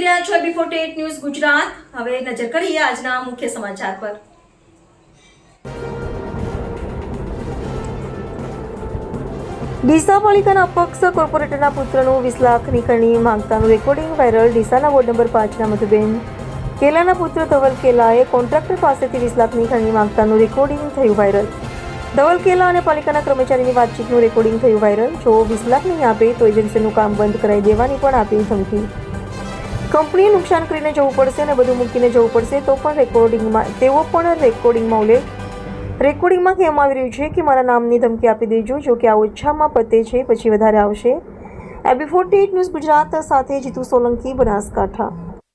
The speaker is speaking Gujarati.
રહ્યા છો બી ફોર્ટી ન્યૂઝ ગુજરાત. હવે નજર કરીએ આજના મુખ્ય સમાચાર પર. ડીસા પાલિકાના અપક્ષ કોર્પોરેટરના પુત્રનું વીસ લાખની કરણી માંગતાનું રેકોર્ડિંગ વાયરલ. ડીસાના વોર્ડ નંબર પાંચના મધુબેન કેલાના પુત્ર ધવલ કેલાએ કોન્ટ્રાક્ટર પાસેથી વીસ લાખની ખરણી માંગતાનું રેકોર્ડિંગ થયું વાયરલ. ધવલ કેલા અને પાલિકાના કર્મચારીની વાતચીતનું રેકોર્ડિંગ થયું વાયરલ જો વીસ લાખ નહીં આપે, તો એજન્સીનું કામ બંધ કરાવી દેવાની પણ આપી ધમકી કંપનીએ નુકસાન કરીને જવું પડશે અને બધું મૂકીને જવું પડશે, તો પણ રેકોર્ડિંગમાં તેઓ પણ રેકોર્ડિંગમાં ઉલ્લેખ રેકોર્ડિંગમાં કહેવામાં આવી રહ્યું છે કે મારા નામની ધમકી આપી દેજો, જો કે આ ઓછામાં પતે છે, પછી વધારે આવશે. એબી ફોર્ટી ન્યૂઝ ગુજરાત સાથે જીતુ સોલંકી બનાસકાંઠા.